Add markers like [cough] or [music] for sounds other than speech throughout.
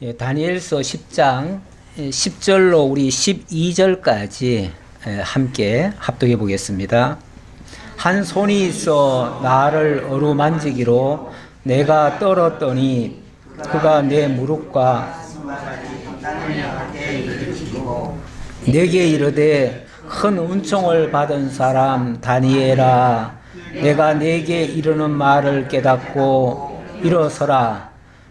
예, 다니엘서 10장 10절로 우리 12절까지 예, 함께 합독해 보겠습니다. 한 손이 있어 나를 어루만지기로 내가 떨었더니 그가 내 무릎과 내게 이르되 큰 은총을 받은 사람 다니엘아 내가 내게 이르는 말을 깨닫고 일어서라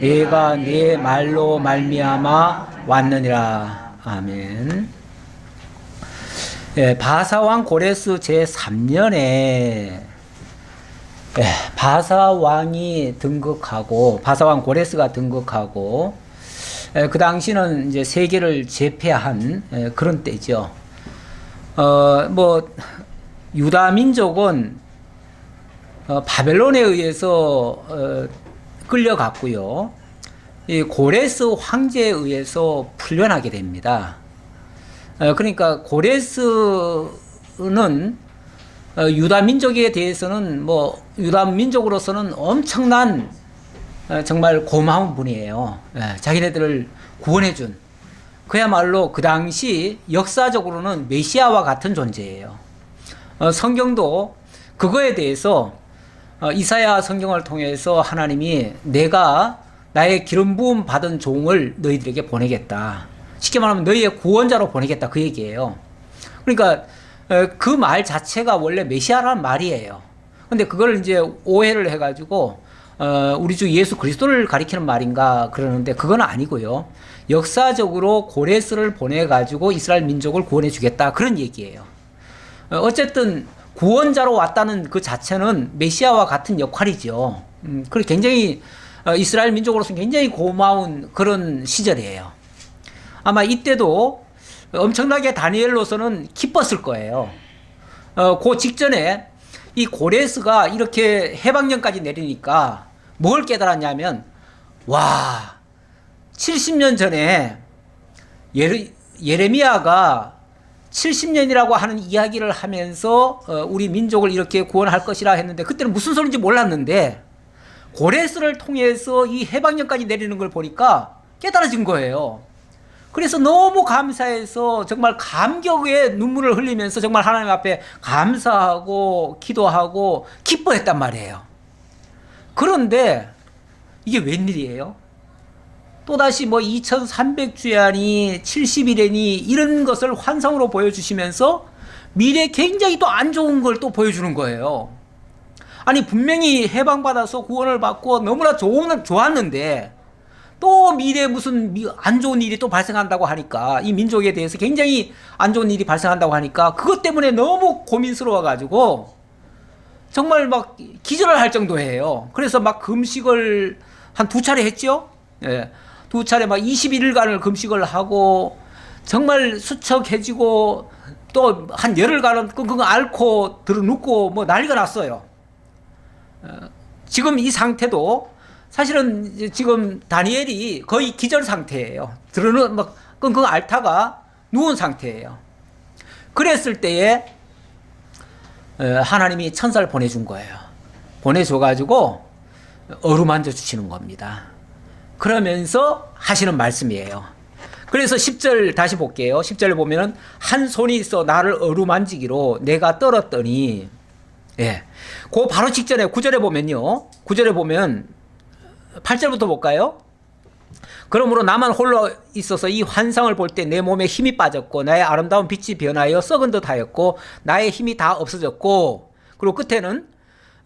내가 내 말로 말미암아 왔느니라. 아멘. 예, 바사왕 고레스 제 3년에 예, 바사왕이 등극하고 바사왕 고레스가 등극하고 예, 그 당시는 이제 세계를 제패한 예, 그런 때죠. 어, 뭐 유다 민족은 어, 바벨론에 의해서 어, 끌려갔고요. 이 고레스 황제에 의해서 풀려나게 됩니다. 어, 그러니까 고레스는 어, 유다 민족에 대해서는 뭐 유다 민족으로서는 엄청난 어, 정말 고마운 분이에요. 예, 자기네들을 구원해준 그야말로 그 당시 역사적으로는 메시아와 같은 존재예요. 어, 성경도 그거에 대해서 어, 이사야 성경을 통해서 하나님이 내가 나의 기름 부음 받은 종을 너희들에게 보내겠다. 쉽게 말하면 너희의 구원자로 보내겠다 그 얘기예요. 그러니까 그 말 자체가 원래 메시아라는 말이에요. 근데 그걸 이제 오해를 해가지고 어, 우리 주 예수 그리스도를 가리키는 말인가 그러는데 그건 아니고요. 역사적으로 고레스를 보내 가지고 이스라엘 민족을 구원해 주겠다 그런 얘기예요. 어, 어쨌든 구원자로 왔다는 그 자체는 메시아와 같은 역할이죠. 음, 그 굉장히 어, 이스라엘 민족으로서 굉장히 고마운 그런 시절이에요. 아마 이때도 엄청나게 다니엘로서는 기뻤을 거예요. 어, 그 직전에 이 고레스가 이렇게 해방령까지 내리니까 뭘 깨달았냐면, 와, 70년 전에 예레, 예레미야가 70년이라고 하는 이야기를 하면서 어, 우리 민족을 이렇게 구원할 것이라 했는데 그때는 무슨 소리인지 몰랐는데 고레스를 통해서 이 해방령까지 내리는 걸 보니까 깨달아진 거예요. 그래서 너무 감사해서 정말 감격의 눈물을 흘리면서 정말 하나님 앞에 감사하고 기도하고 기뻐했단 말이에요. 그런데 이게 웬일이에요? 또다시 뭐 2300주야니 70일이니 이런 것을 환상으로 보여주시면서 미래 굉장히 또 안 좋은 걸 또 보여주는 거예요. 아니 분명히 해방받아서 구원을 받고 너무나 좋은 좋았는데 또 미래에 무슨 안 좋은 일이 또 발생한다고 하니까 이 민족에 대해서 굉장히 안 좋은 일이 발생한다고 하니까 그것 때문에 너무 고민스러워 가지고 정말 막 기절을 할 정도예요. 그래서 막 금식을 한 두 차례 했죠. 예. 두 차례 막 21일간을 금식을 하고 정말 수척해지고 또 한 열흘간은 그거 앓고 들어눕고 뭐 난리가 났어요. 어, 지금 이 상태도 사실은 지금 다니엘이 거의 기절 상태예요. 들어는 막 끙끙 앓다가 누운 상태예요. 그랬을 때에 어, 하나님이 천사를 보내준 거예요. 보내줘가지고 어루만져 주시는 겁니다. 그러면서 하시는 말씀이에요. 그래서 10절 다시 볼게요. 10절 보면은 한 손이 있어 나를 어루만지기로 내가 떨었더니 예. 그 바로 직전에 9절에 보면요. 9절에 보면 8절부터 볼까요? 그러므로 나만 홀로 있어서 이 환상을 볼 때 내 몸에 힘이 빠졌고 나의 아름다운 빛이 변하여 썩은 듯 하였고 나의 힘이 다 없어졌고 그리고 끝에는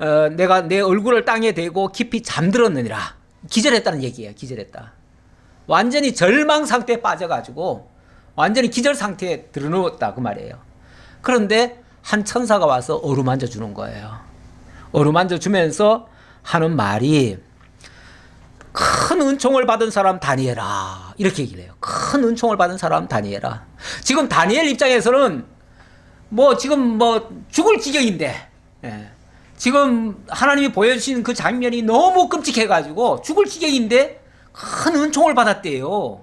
어, 내가 내 얼굴을 땅에 대고 깊이 잠들었느니라 기절했다는 얘기예요 기절했다 완전히 절망 상태에 빠져가지고 완전히 기절 상태에 들어누웠다 그 말이에요 그런데 한 천사가 와서 어루만져 주는 거예요 어루만져 주면서 하는 말이 큰큰 은총을 받은 사람 다니엘아 이렇게 얘기를 해요. 큰 은총을 받은 사람 다니엘아. 지금 다니엘 입장에서는 뭐 지금 뭐 죽을 지경인데 예. 지금 하나님이 보여주신 그 장면이 너무 끔찍해가지고 죽을 지경인데 큰 은총을 받았대요.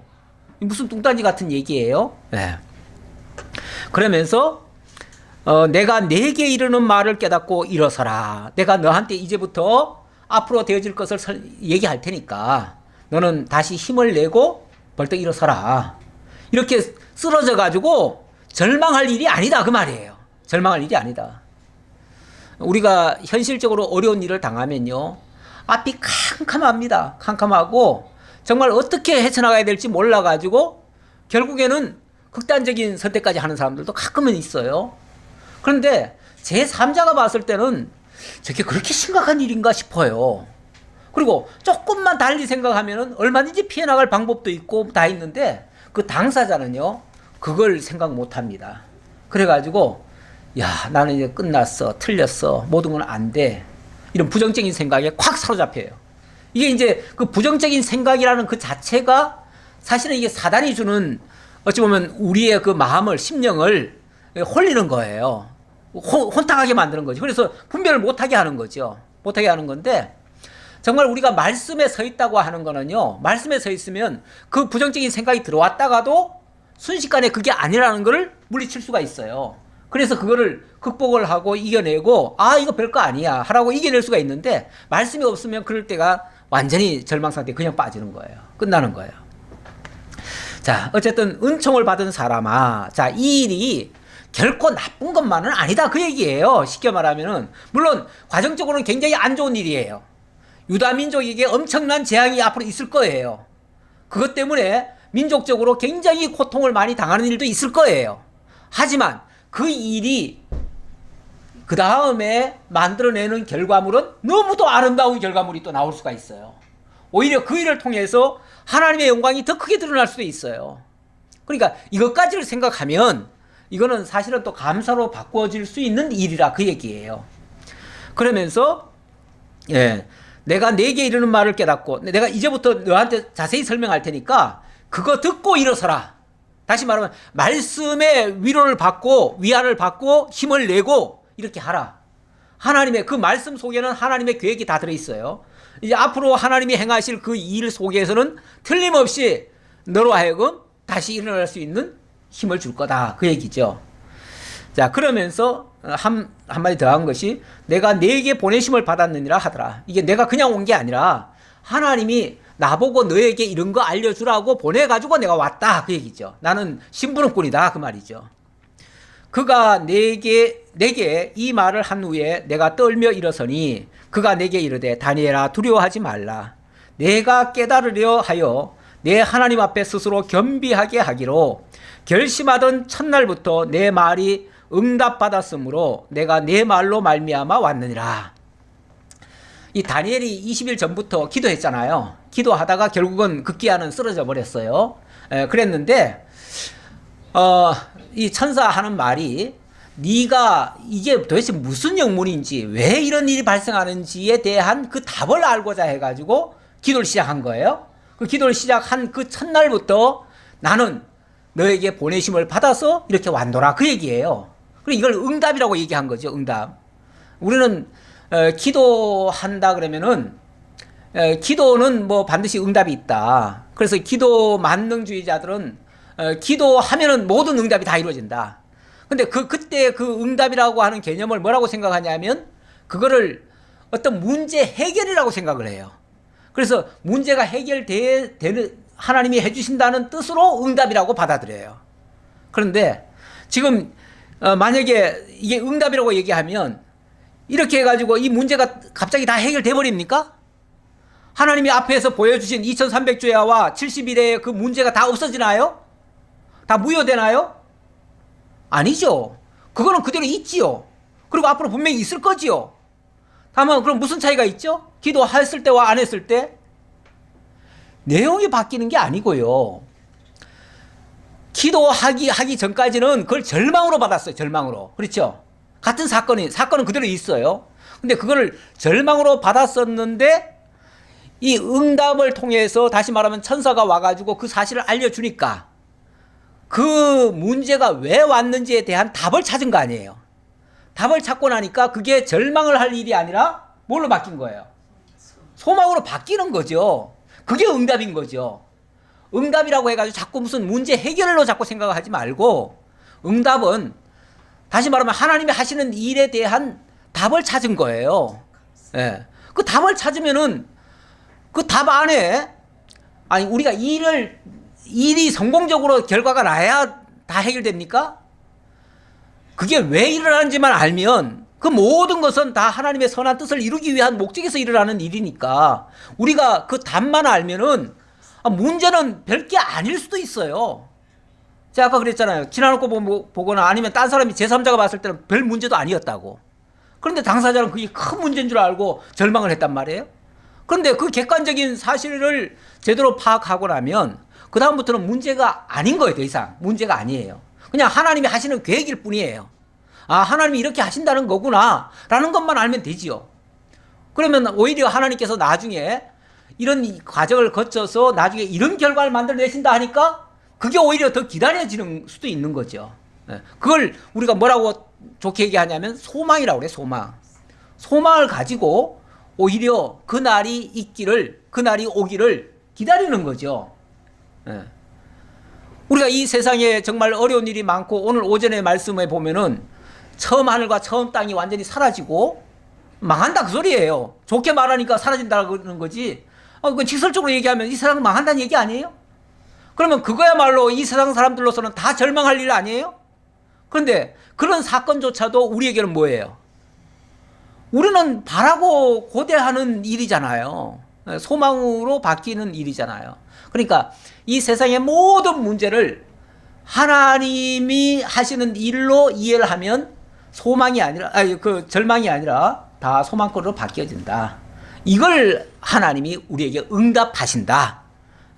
무슨 뚱딴지 같은 얘기예요. 예. 그러면서 어, 내가 내게 이르는 말을 깨닫고 일어서라. 내가 너한테 이제부터 앞으로 되어질 것을 설, 얘기할 테니까 너는 다시 힘을 내고 벌떡 일어서라. 이렇게 쓰러져 가지고 절망할 일이 아니다 그 말이에요. 절망할 일이 아니다. 우리가 현실적으로 어려운 일을 당하면요. 앞이 캄캄합니다. 캄캄하고 정말 어떻게 헤쳐나가야 될지 몰라 가지고 결국에는 극단적인 선택까지 하는 사람들도 가끔은 있어요. 그런데 제 3자가 봤을 때는 저게 그렇게 심각한 일인가 싶어요. 그리고 조금만 달리 생각하면은 얼마든지 피해 나갈 방법도 있고 다 있는데 그 당사자는요. 그걸 생각 못 합니다. 그래 가지고 야, 나는 이제 끝났어. 틀렸어. 모든 건 안 돼. 이런 부정적인 생각에 콱 사로잡혀요. 이게 이제 그 부정적인 생각이라는 그 자체가 사실은 이게 사단이 주는 어찌 보면 우리의 그 마음을 심령을 홀리는 거예요. 혼, 혼탁하게 만드는 거죠. 그래서 분별을 못하게 하는 거죠. 못하게 하는 건데 정말 우리가 말씀에 서 있다고 하는 거는요. 말씀에 서 있으면 그 부정적인 생각이 들어왔다가도 순식간에 그게 아니라는 것을 물리칠 수가 있어요. 그래서 그거를 극복을 하고 이겨내고 아 이거 별거 아니야 하라고 이겨낼 수가 있는데 말씀이 없으면 그럴 때가 완전히 절망 상태에 그냥 빠지는 거예요. 끝나는 거예요. 자, 어쨌든 은총을 받은 사람아. 자, 이 일이 결코 나쁜 것만은 아니다. 그 얘기예요. 쉽게 말하면은. 물론, 과정적으로는 굉장히 안 좋은 일이에요. 유다 민족에게 엄청난 재앙이 앞으로 있을 거예요. 그것 때문에 민족적으로 굉장히 고통을 많이 당하는 일도 있을 거예요. 하지만 그 일이 그 다음에 만들어내는 결과물은 너무도 아름다운 결과물이 또 나올 수가 있어요. 오히려 그 일을 통해서 하나님의 영광이 더 크게 드러날 수도 있어요. 그러니까 이것까지를 생각하면 이거는 사실은 또 감사로 바꿔질 수 있는 일이라 그 얘기예요. 그러면서 예, 내가 내게 이르는 말을 깨닫고 내가 이제부터 너한테 자세히 설명할 테니까 그거 듣고 일어서라. 다시 말하면 말씀의 위로를 받고 위안을 받고 힘을 내고 이렇게 하라. 하나님의 그 말씀 속에는 하나님의 계획이 다 들어 있어요. 이제 앞으로 하나님이 행하실 그 일 속에서는 틀림없이 너로 하여금 다시 일어날 수 있는 힘을 줄 거다. 그 얘기죠. 자, 그러면서 한, 한마디 더 한 것이 내가 내게 보내심을 받았느니라 하더라. 이게 내가 그냥 온 게 아니라 하나님이 나보고 너에게 이런 거 알려주라고 보내가지고 내가 왔다. 그 얘기죠. 나는 심부름꾼이다. 그 말이죠. 그가 내게, 내게 이 말을 한 후에 내가 떨며 일어서니 그가 내게 이르되 다니엘아 두려워하지 말라. 내가 깨달으려 하여 내 하나님 앞에 스스로 겸비하게 하기로 결심하던 첫날부터 내 말이 응답받았으므로 내가 내 말로 말미암아 왔느니라. 이 다니엘이 20일 전부터 기도했잖아요. 기도하다가 결국은 극기야는 쓰러져 버렸어요. 에, 그랬는데 어, 이 천사 하는 말이 네가 이게 도대체 무슨 영문인지 왜 이런 일이 발생하는지에 대한 그 답을 알고자 해가지고 기도를 시작한 거예요. 그 기도를 시작한 그 첫날부터 나는 너에게 보내심을 받아서 이렇게 완도라 그 얘기예요. 그리고 이걸 응답이라고 얘기한 거죠. 응답. 우리는 어, 기도한다 그러면은 어, 기도는 뭐 반드시 응답이 있다. 그래서 기도 만능주의자들은 어, 기도하면은 모든 응답이 다 이루어진다. 근데 그 그때 그 응답이라고 하는 개념을 뭐라고 생각하냐면 그거를 어떤 문제 해결이라고 생각을 해요. 그래서 문제가 해결되는 하나님이 해주신다는 뜻으로 응답이라고 받아들여요. 그런데 지금 어, 만약에 이게 응답이라고 얘기하면 이렇게 해가지고 이 문제가 갑자기 다 해결돼 버립니까? 하나님이 앞에서 보여주신 2300주야와 70일의 그 문제가 다 없어지나요? 다 무효되나요? 아니죠. 그거는 그대로 있지요. 그리고 앞으로 분명히 있을 거지요. 다만 그럼 무슨 차이가 있죠? 기도했을 때와 안 했을 때 내용이 바뀌는 게 아니고요. 기도하기 하기 전까지는 그걸 절망으로 받았어요. 절망으로. 그렇죠? 같은 사건이 사건은 그대로 있어요. 근데 그거를 절망으로 받았었는데 이 응답을 통해서 다시 말하면 천사가 와가지고 그 사실을 알려주니까 그 문제가 왜 왔는지에 대한 답을 찾은 거 아니에요. 답을 찾고 나니까 그게 절망을 할 일이 아니라 뭘로 바뀐 거예요? 소망으로 바뀌는 거죠. 그게 응답인 거죠. 응답이라고 해가지고 자꾸 무슨 문제 해결로 자꾸 생각하지 말고 응답은 다시 말하면 하나님이 하시는 일에 대한 답을 찾은 거예요. 예. 그 답을 찾으면은 그 답 안에 아니 우리가 일을 일이 성공적으로 결과가 나야 다 해결됩니까? 그게 왜 일어나는지만 알면 그 모든 것은 다 하나님의 선한 뜻을 이루기 위한 목적에서 일어나는 일이니까 우리가 그 답만 알면은 아, 문제는 별게 아닐 수도 있어요. 제가 아까 그랬잖아요. 지나놓고 보- 보거나 아니면 딴 사람이 제3자가 봤을 때는 별 문제도 아니었다고. 그런데 당사자는 그게 큰 문제인 줄 알고 절망을 했단 말이에요. 그런데 그 객관적인 사실을 제대로 파악하고 나면 그다음부터는 문제가 아닌 거예요, 더 이상. 문제가 아니에요. 그냥 하나님이 하시는 계획일 뿐이에요. 아, 하나님이 이렇게 하신다는 거구나. 라는 것만 알면 되지요. 그러면 오히려 하나님께서 나중에 이런 이 과정을 거쳐서 나중에 이런 결과를 만들어내신다 하니까 그게 오히려 더 기다려지는 수도 있는 거죠. 예. 그걸 우리가 뭐라고 좋게 얘기하냐면 소망이라고 그래, 소망. 소망을 가지고 오히려 그 날이 있기를, 그 날이 오기를 기다리는 거죠. 예. 우리가 이 세상에 정말 어려운 일이 많고 오늘 오전에 말씀에 보면은 처음 하늘과 처음 땅이 완전히 사라지고 망한다 그 소리예요. 좋게 말하니까 사라진다는 거지. 어, 그 직설적으로 얘기하면 이 세상은 망한다는 얘기 아니에요? 그러면 그거야말로 이 세상 사람들로서는 다 절망할 일 아니에요? 그런데 그런 사건조차도 우리에게는 뭐예요? 우리는 바라고 고대하는 일이잖아요. 소망으로 바뀌는 일이잖아요. 그러니까 이 세상의 모든 문제를 하나님이 하시는 일로 이해를 하면 소망이 아니라 아니 그 절망이 아니라 다 소망거리로 바뀌어진다. 이걸 하나님이 우리에게 응답하신다.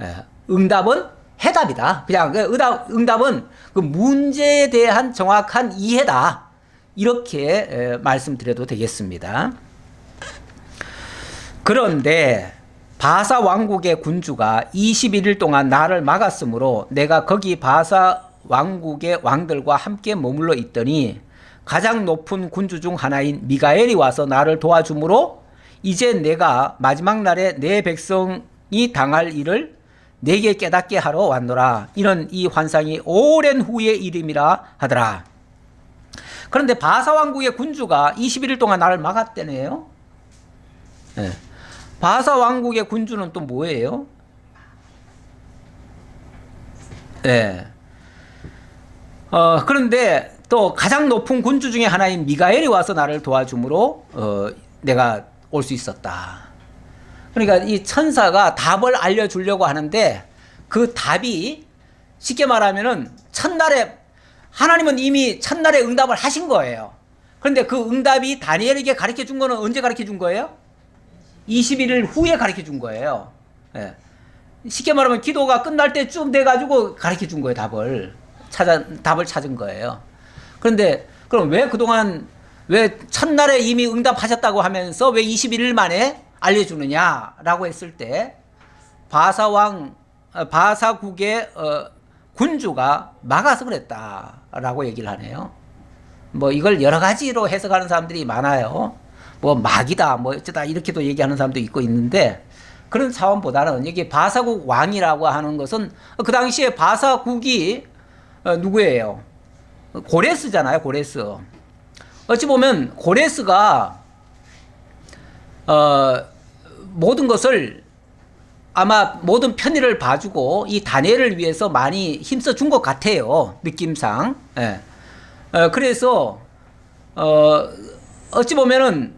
예, 응답은 해답이다. 그냥 그 응답, 응답은 그 문제에 대한 정확한 이해다. 이렇게 에, 말씀드려도 되겠습니다. 그런데 바사 왕국의 군주가 21일 동안 나를 막았으므로 내가 거기 바사 왕국의 왕들과 함께 머물러 있더니 가장 높은 군주 중 하나인 미가엘이 와서 나를 도와주므로 이제 내가 마지막 날에 내 백성이 당할 일을 내게 깨닫게 하러 왔노라. 이런 이 환상이 오랜 후의 일임이라 하더라. 그런데 바사 왕국의 군주가 21일 동안 나를 막았대네요. 예. 바사 왕국의 군주는 또 뭐예요? 예. 어, 그런데 또 가장 높은 군주 중에 하나인 미가엘이 와서 나를 도와주므로 어, 내가 올 수 있었다. 그러니까 이 천사가 답을 알려주려고 하는데 그 답이 쉽게 말하면은 첫날에 하나님은 이미 첫날에 응답을 하신 거예요. 그런데 그 응답이 다니엘에게 가르쳐 준 거는 언제 가르쳐 준 거예요? 21일 후에 가르쳐 준 거예요. 예. 쉽게 말하면 기도가 끝날 때쯤 돼가지고 가르쳐 준 거예요, 답을. 찾아, 답을 찾은 거예요. 그런데 그럼 왜 그동안 왜 첫날에 이미 응답하셨다고 하면서 왜 21일 만에 알려주느냐라고 했을 때 바사왕, 어, 바사국의 어, 군주가 막아서 그랬다라고 얘기를 하네요. 뭐 이걸 여러 가지로 해석하는 사람들이 많아요. 뭐 막이다, 뭐 어쩌다 이렇게도 얘기하는 사람도 있고 있는데 그런 차원보다는 여기 바사국 왕이라고 하는 것은 그 당시에 바사국이 어, 누구예요? 고레스잖아요, 고레스. 어찌 보면 고레스가 어, 모든 것을 아마 모든 편의를 봐주고 이 다니엘을 위해서 많이 힘써 준 것 같아요 느낌상. 예. 어, 그래서 어, 어찌 보면은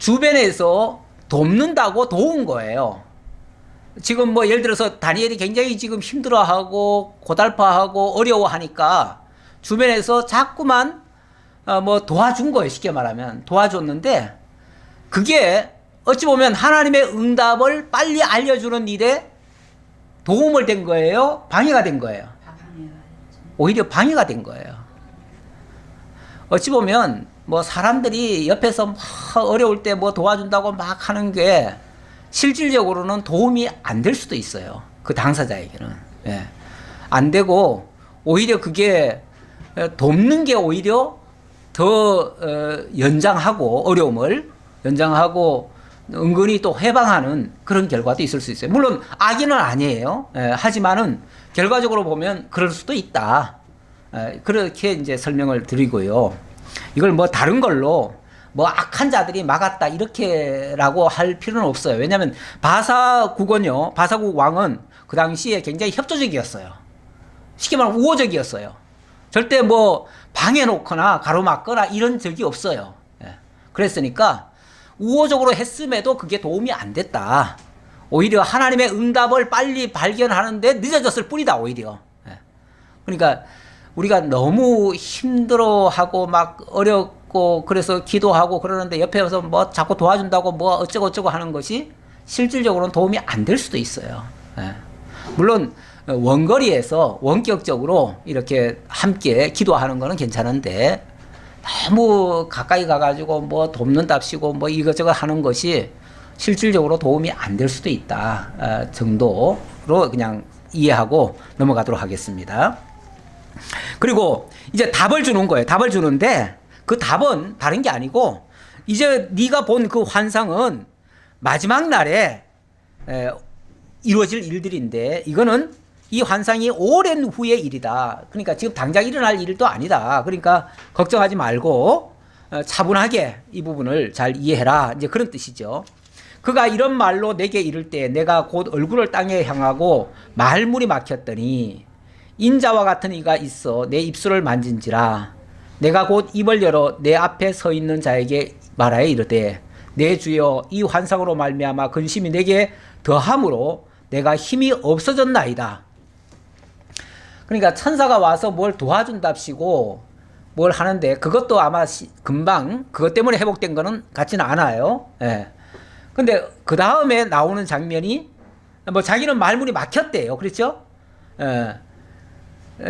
주변에서 돕는다고 도운 거예요. 지금 뭐 예를 들어서 다니엘이 굉장히 지금 힘들어하고 고달파하고 어려워하니까 주변에서 자꾸만 어, 뭐 도와준 거예요 쉽게 말하면 도와줬는데 그게 어찌 보면 하나님의 응답을 빨리 알려주는 일에 도움을 된 거예요 방해가 된 거예요 오히려 방해가 된 거예요 어찌 보면 뭐 사람들이 옆에서 막 어려울 때 뭐 도와준다고 막 하는 게 실질적으로는 도움이 안 될 수도 있어요. 그 당사자에게는. 예. 안 되고 오히려 그게 어, 돕는 게 오히려 더 어, 연장하고 어려움을 연장하고 은근히 또 해방하는 그런 결과도 있을 수 있어요. 물론 악의는 아니에요. 예, 하지만은 결과적으로 보면 그럴 수도 있다. 예, 그렇게 이제 설명을 드리고요. 이걸 뭐 다른 걸로 뭐 악한 자들이 막았다 이렇게라고 할 필요는 없어요. 왜냐하면 바사국은요, 바사국 왕은 그 당시에 굉장히 협조적이었어요. 쉽게 말하면 우호적이었어요. 절대 뭐 방해놓거나 가로막거나 이런 적이 없어요. 예. 그랬으니까 우호적으로 했음에도 그게 도움이 안 됐다. 오히려 하나님의 응답을 빨리 발견하는데 늦어졌을 뿐이다, 오히려. 예. 그러니까 우리가 너무 힘들어하고 막 어렵고 그래서 기도하고 그러는데 옆에서 뭐 자꾸 도와준다고 뭐 어쩌고 어쩌고 하는 것이 실질적으로는 도움이 안 될 수도 있어요. 예. 물론 원거리에서 원격적으로 이렇게 함께 기도하는 거는 괜찮은데 너무 가까이 가가지고 뭐 돕는답시고 뭐 이것저것 하는 것이 실질적으로 도움이 안 될 수도 있다 어, 정도로 그냥 이해하고 넘어가도록 하겠습니다. 그리고 이제 답을 주는 거예요. 답을 주는데 그 답은 다른 게 아니고 이제 네가 본 그 환상은 마지막 날에 에, 이루어질 일들인데 이거는 이 환상이 오랜 후의 일이다. 그러니까 지금 당장 일어날 일도 아니다. 그러니까 걱정하지 말고 어, 차분하게 이 부분을 잘 이해해라. 이제 그런 뜻이죠. 그가 이런 말로 내게 이를 때 내가 곧 얼굴을 땅에 향하고 말문이 막혔더니 인자와 같은 이가 있어 내 입술을 만진지라 내가 곧 입을 열어 내 앞에 서 있는 자에게 말하여 이르되 내 주여 이 환상으로 말미암아 근심이 내게 더함으로 내가 힘이 없어졌나이다. 그러니까 천사가 와서 뭘 도와준답시고 뭘 하는데 그것도 아마 시, 금방 그것 때문에 회복된 거는 같지는 않아요. 예. 근데 그 다음에 나오는 장면이 뭐 자기는 말문이 막혔대요. 그렇죠? 예.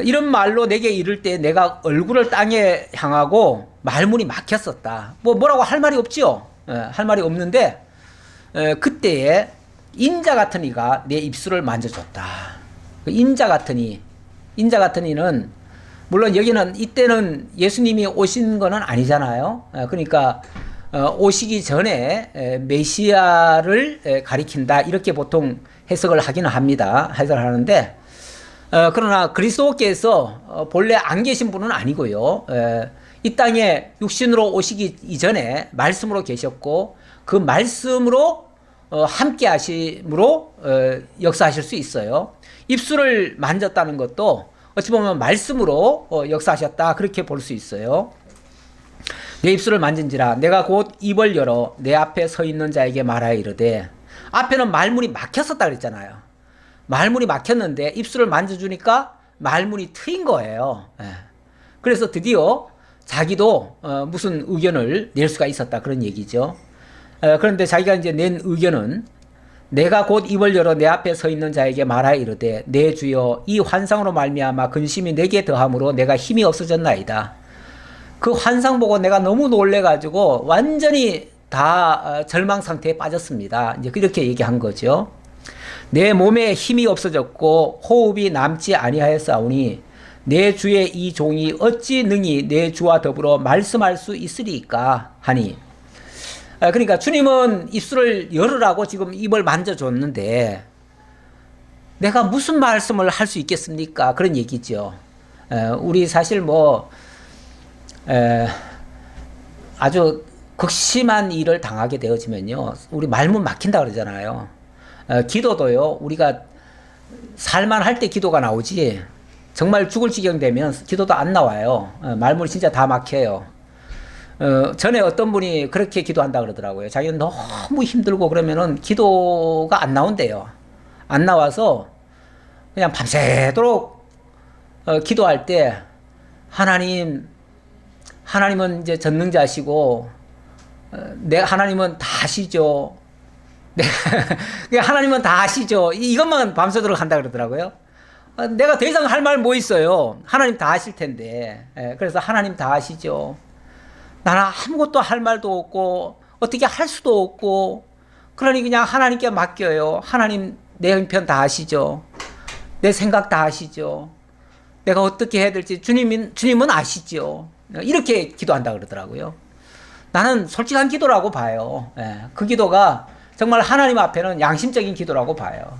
이런 말로 내게 이를 때 내가 얼굴을 땅에 향하고 말문이 막혔었다. 뭐 뭐라고 할 말이 없지요. 예, 할 말이 없는데 예, 그때에 인자 같은 이가 내 입술을 만져줬다. 그 인자 같은 이, 인자 같은 이는 물론 여기는 이때는 예수님이 오신 거는 아니잖아요. 예, 그러니까 어, 오시기 전에 에, 메시아를 에, 가리킨다 이렇게 보통 해석을 하기는 합니다. 해석을 하는데 어, 그러나 그리스도께서 어, 본래 안 계신 분은 아니고요. 에, 이 땅에 육신으로 오시기 이전에 말씀으로 계셨고 그 말씀으로 어, 함께 하심으로 어, 역사하실 수 있어요. 입술을 만졌다는 것도 어찌 보면 말씀으로 어, 역사하셨다 그렇게 볼 수 있어요. 내 입술을 만진지라 내가 곧 입을 열어 내 앞에 서 있는 자에게 말하여 이르되 앞에는 말문이 막혔었다 그랬잖아요. 말문이 막혔는데 입술을 만져주니까 말문이 트인 거예요. 예. 그래서 드디어 자기도 어, 무슨 의견을 낼 수가 있었다 그런 얘기죠. 어, 그런데 자기가 이제 낸 의견은 내가 곧 입을 열어 내 앞에 서 있는 자에게 말하여 이르되 내 주여 이 환상으로 말미암아 근심이 내게 더함으로 내가 힘이 없어졌나이다. 그 환상 보고 내가 너무 놀래가지고 완전히 다 어, 절망 상태에 빠졌습니다. 이제 그렇게 얘기한 거죠. 내 몸에 힘이 없어졌고 호흡이 남지 아니하였사오니 내 주의 이 종이 어찌 능히 내 주와 더불어 말씀할 수 있으리까 하니 아, 그러니까 주님은 입술을 열으라고 지금 입을 만져줬는데 내가 무슨 말씀을 할 수 있겠습니까? 그런 얘기죠. 에, 우리 사실 뭐 에, 아주 극심한 일을 당하게 되어지면요, 우리 말문 막힌다 그러잖아요. 에, 기도도요, 우리가 살만 할 때 기도가 나오지, 정말 죽을 지경 되면 기도도 안 나와요. 에, 말문이 진짜 다 막혀요. 어, 전에 어떤 분이 그렇게 기도한다 그러더라고요. 자기는 너무 힘들고 그러면은 기도가 안 나온대요. 안 나와서 그냥 밤새도록 어, 기도할 때 하나님, 하나님은 이제 전능자시고 어, 내 하나님은 다 아시죠. 네, [laughs] 하나님은 다 아시죠. 이- 이것만 밤새도록 한다 그러더라고요. 어, 내가 더 이상 할 말 뭐 있어요. 하나님 다 아실 텐데. 예, 그래서 하나님 다 아시죠. 나는 아무것도 할 말도 없고 어떻게 할 수도 없고 그러니 그냥 하나님께 맡겨요. 하나님 내 형편 다 아시죠. 내 생각 다 아시죠. 내가 어떻게 해야 될지 주님은 주님은 아시죠. 이렇게 기도한다 그러더라고요. 나는 솔직한 기도라고 봐요. 예, 그 기도가 정말 하나님 앞에는 양심적인 기도라고 봐요.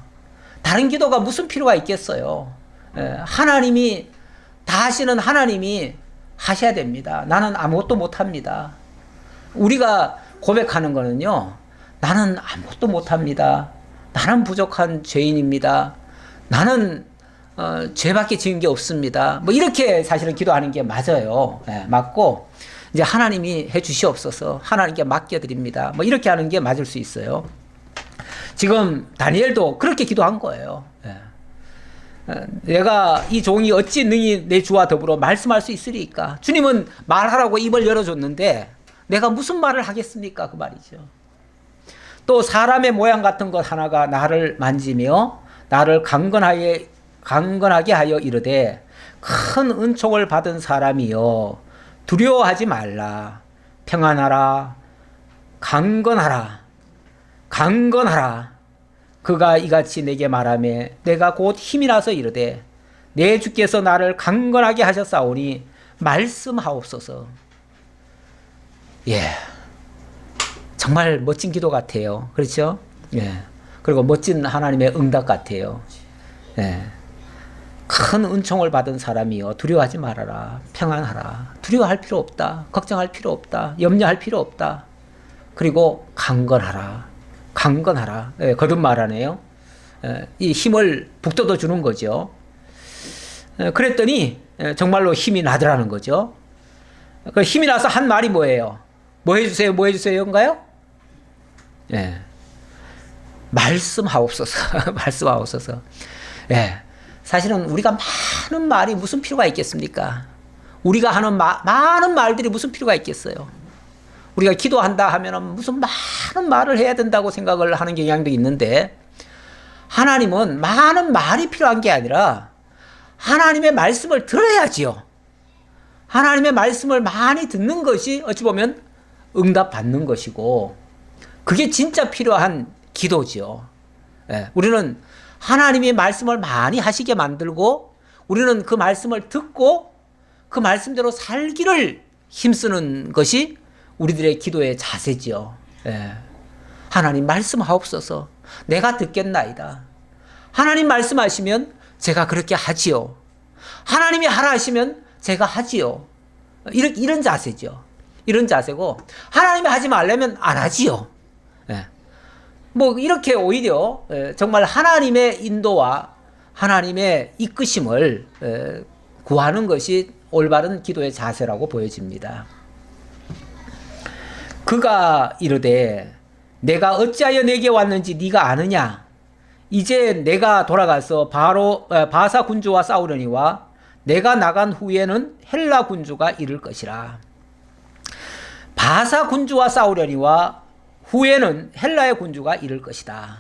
다른 기도가 무슨 필요가 있겠어요. 예, 하나님이 다 하시는 하나님이 하셔야 됩니다. 나는 아무것도 못합니다. 우리가 고백하는 거는요. 나는 아무것도 못합니다. 나는 부족한 죄인입니다. 나는 어, 죄밖에 지은 게 없습니다. 뭐 이렇게 사실은 기도하는 게 맞아요. 예, 맞고 이제 하나님이 해 주시옵소서 하나님께 맡겨드립니다. 뭐 이렇게 하는 게 맞을 수 있어요. 지금 다니엘도 그렇게 기도한 거예요. 예. 어, 내가 이 종이 어찌 능히 내 주와 더불어 말씀할 수 있으리까? 주님은 말하라고 입을 열어줬는데 내가 무슨 말을 하겠습니까? 그 말이죠. 또 사람의 모양 같은 것 하나가 나를 만지며 나를 강건하게 강건하게 하여 이르되 큰 은총을 받은 사람이여 두려워하지 말라 평안하라 강건하라 강건하라 그가 이같이 내게 말하매 내가 곧 힘이 나서 이르되 내 주께서 나를 강건하게 하셨사오니 말씀하옵소서. 예. 정말 멋진 기도 같아요. 그렇죠? 예. 그리고 멋진 하나님의 응답 같아요. 예. 큰 은총을 받은 사람이여 두려워하지 말아라. 평안하라. 두려워할 필요 없다. 걱정할 필요 없다. 염려할 필요 없다. 그리고 강건하라 강건하라. 예, 거듭 말하네요. 예, 이 힘을 북돋워 주는 거죠. 예, 그랬더니 예, 정말로 힘이 나더라는 거죠. 그 힘이 나서 한 말이 뭐예요? 뭐 해주세요? 뭐 해주세요인가요? 예. 말씀하옵소서. [laughs] 말씀하옵소서. 예. 사실은 우리가 많은 말이 무슨 필요가 있겠습니까? 우리가 하는 마, 많은 말들이 무슨 필요가 있겠어요? 우리가 기도한다 하면은 무슨 많은 말을 해야 된다고 생각을 하는 경향도 있는데 하나님은 많은 말이 필요한 게 아니라 하나님의 말씀을 들어야지요. 하나님의 말씀을 많이 듣는 것이 어찌 보면 응답 받는 것이고 그게 진짜 필요한 기도지요. 예, 우리는 하나님의 말씀을 많이 하시게 만들고 우리는 그 말씀을 듣고 그 말씀대로 살기를 힘쓰는 것이 우리들의 기도의 자세지요. 예. 하나님 말씀하옵소서. 내가 듣겠나이다. 하나님 말씀하시면 제가 그렇게 하지요. 하나님이 하라 하시면 제가 하지요. 이런, 이런 자세죠. 이런 자세고, 하나님이 하지 말려면 안 하지요. 예. 뭐 이렇게 오히려 에, 정말 하나님의 인도와 하나님의 이끄심을 에, 구하는 것이 올바른 기도의 자세라고 보여집니다. 그가 이르되 내가 어찌하여 내게 왔는지 네가 아느냐 이제 내가 돌아가서 바로 에, 바사 군주와 싸우려니와 내가 나간 후에는 헬라 군주가 이를 것이라 바사 군주와 싸우려니와 후에는 헬라의 군주가 이를 것이다.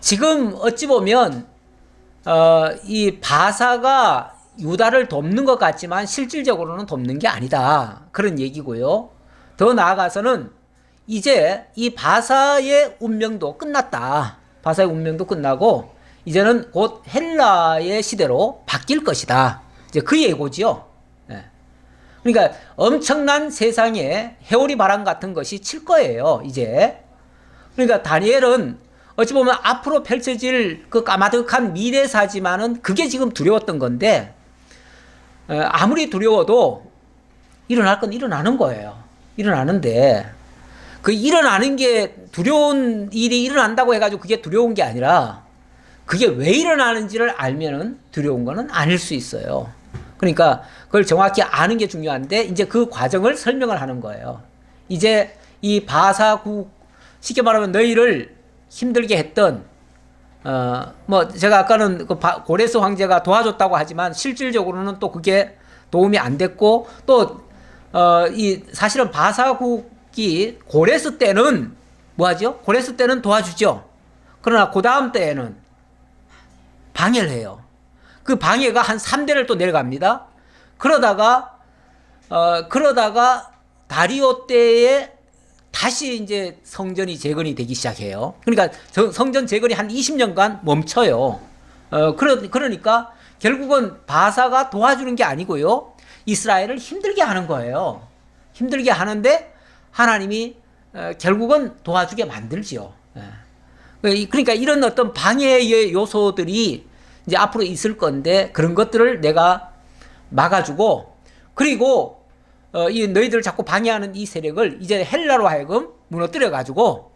지금 어찌 보면 어, 이 바사가 유다를 돕는 것 같지만 실질적으로는 돕는 게 아니다. 그런 얘기고요. 더 나아가서는 이제 이 바사의 운명도 끝났다. 바사의 운명도 끝나고 이제는 곧 헬라의 시대로 바뀔 것이다. 이제 그 예고지요. 예. 그러니까 엄청난 세상에 해오리 바람 같은 것이 칠 거예요, 이제. 그러니까 다니엘은 어찌 보면 앞으로 펼쳐질 그 까마득한 미래사지만은 그게 지금 두려웠던 건데, 어, 아무리 두려워도 일어날 건 일어나는 거예요. 일어나는데, 그 일어나는 게 두려운 일이 일어난다고 해가지고 그게 두려운 게 아니라, 그게 왜 일어나는지를 알면은 두려운 거는 아닐 수 있어요. 그러니까 그걸 정확히 아는 게 중요한데 이제 그 과정을 설명을 하는 거예요. 이제 이 바사국 쉽게 말하면 너희를 힘들게 했던 어 뭐 제가 아까는 그 바, 고레스 황제가 도와줬다고 하지만 실질적으로는 또 그게 도움이 안 됐고 또 어 이 사실은 바사국이 고레스 때는 뭐하죠? 고레스 때는 도와주죠. 그러나 그 다음 때에는 방해를 해요. 그 방해가 한 3대를 또 내려갑니다. 그러다가 어 그러다가 다리오 때에 다시 이제 성전이 재건이 되기 시작해요. 그러니까 저- 성전 재건이 한 20년간 멈춰요. 어, 그러, 그러니까 결국은 바사가 도와주는 게 아니고요. 이스라엘을 힘들게 하는 거예요. 힘들게 하는데 하나님이 어, 결국은 도와주게 만들지요. 예. 그러니까 이런 어떤 방해의 요소들이 이제 앞으로 있을 건데 그런 것들을 내가 막아주고 그리고 어, 이 너희들을 자꾸 방해하는 이 세력을 이제 헬라로 하여금 무너뜨려 가지고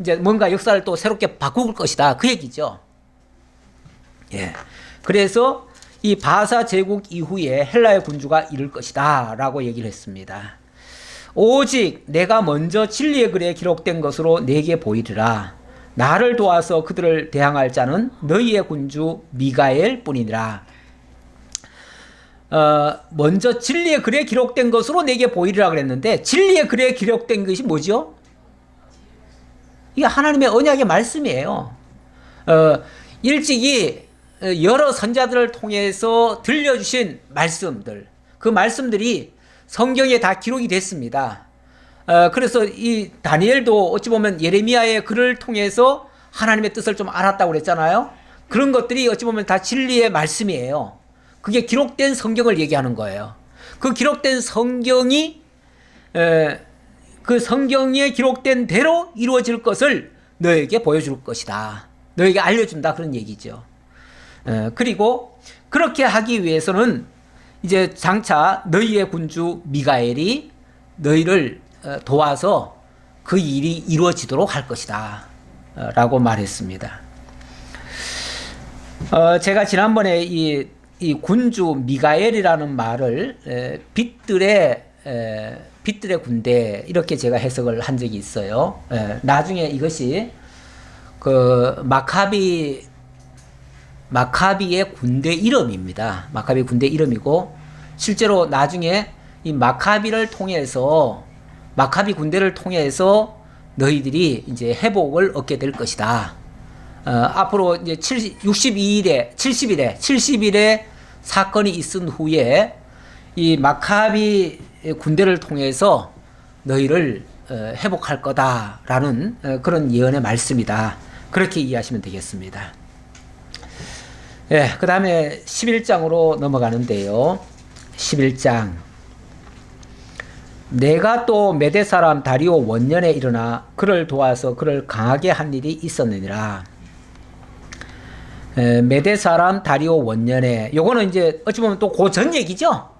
이제 뭔가 역사를 또 새롭게 바꿀 것이다 그 얘기죠. 예. 그래서 이 바사 제국 이후에 헬라의 군주가 이를 것이다 라고 얘기를 했습니다. 오직 내가 먼저 진리의 글에 기록된 것으로 내게 보이리라. 나를 도와서 그들을 대항할 자는 너희의 군주 미가엘 뿐이니라. 어, 먼저 진리의 글에 기록된 것으로 내게 보이리라 그랬는데 진리의 글에 기록된 것이 뭐죠? 이게 하나님의 언약의 말씀이에요. 어, 일찍이 어, 여러 선자들을 통해서 들려주신 말씀들, 그 말씀들이 성경에 다 기록이 됐습니다. 어, 그래서 이 다니엘도 어찌 보면 예레미야의 글을 통해서 하나님의 뜻을 좀 알았다고 그랬잖아요. 그런 것들이 어찌 보면 다 진리의 말씀이에요. 그게 기록된 성경을 얘기하는 거예요. 그 기록된 성경이 에, 그 성경에 기록된 대로 이루어질 것을 너에게 보여줄 것이다. 너에게 알려준다 그런 얘기죠. 에, 그리고 그렇게 하기 위해서는 이제 장차 너희의 군주 미가엘이 너희를 어, 도와서 그 일이 이루어지도록 할 것이다. 어, 라고 말했습니다. 어, 제가 지난번에 이, 이 군주 미가엘이라는 말을 에, 빛들의 에, 빛들의 군대 이렇게 제가 해석을 한 적이 있어요. 에, 나중에 이것이 그 마카비 마카비의 군대 이름입니다. 마카비 군대 이름이고 실제로 나중에 이 마카비를 통해서 마카비 군대를 통해서 너희들이 이제 회복을 얻게 될 것이다. 어, 앞으로 이제 70, 62일에 70일에 70일에 사건이 있은 후에 이 마카비 군대를 통해서 너희를 어, 회복할 거다라는 어, 그런 예언의 말씀이다. 그렇게 이해하시면 되겠습니다. 예, 그 다음에 11장으로 넘어가는데요. 11장. 내가 또 메대 사람 다리오 원년에 일어나 그를 도와서 그를 강하게 한 일이 있었느니라. 에, 메대 사람 다리오 원년에 요거는 이제 어찌 보면 또 고전 얘기죠.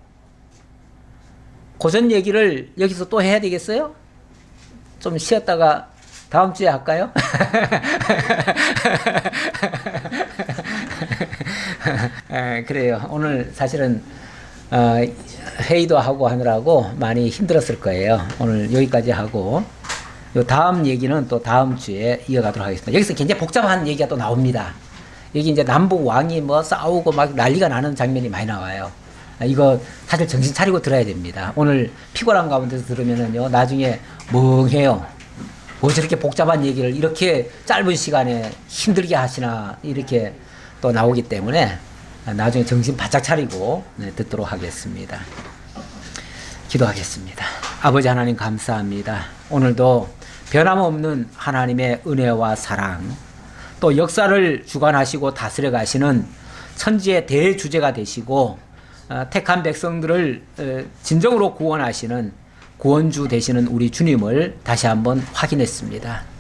고전 얘기를 여기서 또 해야 되겠어요? 좀 쉬었다가 다음 주에 할까요? [laughs] 에, [laughs] 그래요. 오늘 사실은 어, 회의도 하고 하느라고 많이 힘들었을 거예요. 오늘 여기까지 하고 요 다음 얘기는 또 다음 주에 이어가도록 하겠습니다. 여기서 굉장히 복잡한 얘기가 또 나옵니다. 여기 이제 남북 왕이 뭐 싸우고 막 난리가 나는 장면이 많이 나와요. 아, 이거 사실 정신 차리고 들어야 됩니다. 오늘 피곤한 가운데서 들으면은요, 나중에 멍해요. 뭐 저렇게 복잡한 얘기를 이렇게 짧은 시간에 힘들게 하시나, 이렇게 또 나오기 때문에 나중에 정신 바짝 차리고 네, 듣도록 하겠습니다. 기도하겠습니다. 아버지 하나님 감사합니다. 오늘도 변함없는 하나님의 은혜와 사랑, 또 역사를 주관하시고 다스려 가시는 천지의 대주제가 되시고 어, 택한 백성들을 어, 진정으로 구원하시는 구원주 되시는 우리 주님을 다시 한번 확인했습니다.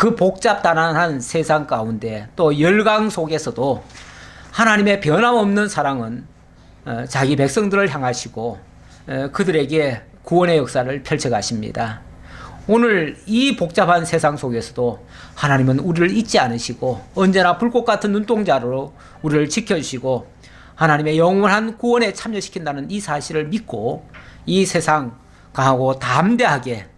그 복잡다단한 세상 가운데 또 열강 속에서도 하나님의 변함없는 사랑은 어, 자기 백성들을 향하시고 어, 그들에게 구원의 역사를 펼쳐 가십니다. 오늘 이 복잡한 세상 속에서도 하나님은 우리를 잊지 않으시고 언제나 불꽃 같은 눈동자로 우리를 지켜주시고 하나님의 영원한 구원에 참여시킨다는 이 사실을 믿고 이 세상 강하고 담대하게 에,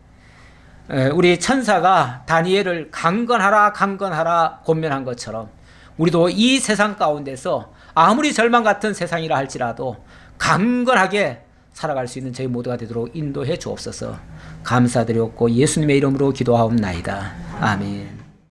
우리 천사가 다니엘을 강건하라 강건하라 권면한 것처럼 우리도 이 세상 가운데서 아무리 절망 같은 세상이라 할지라도 강건하게 살아갈 수 있는 저희 모두가 되도록 인도해 주옵소서. 감사드렸고 예수님의 이름으로 기도하옵나이다. 아멘.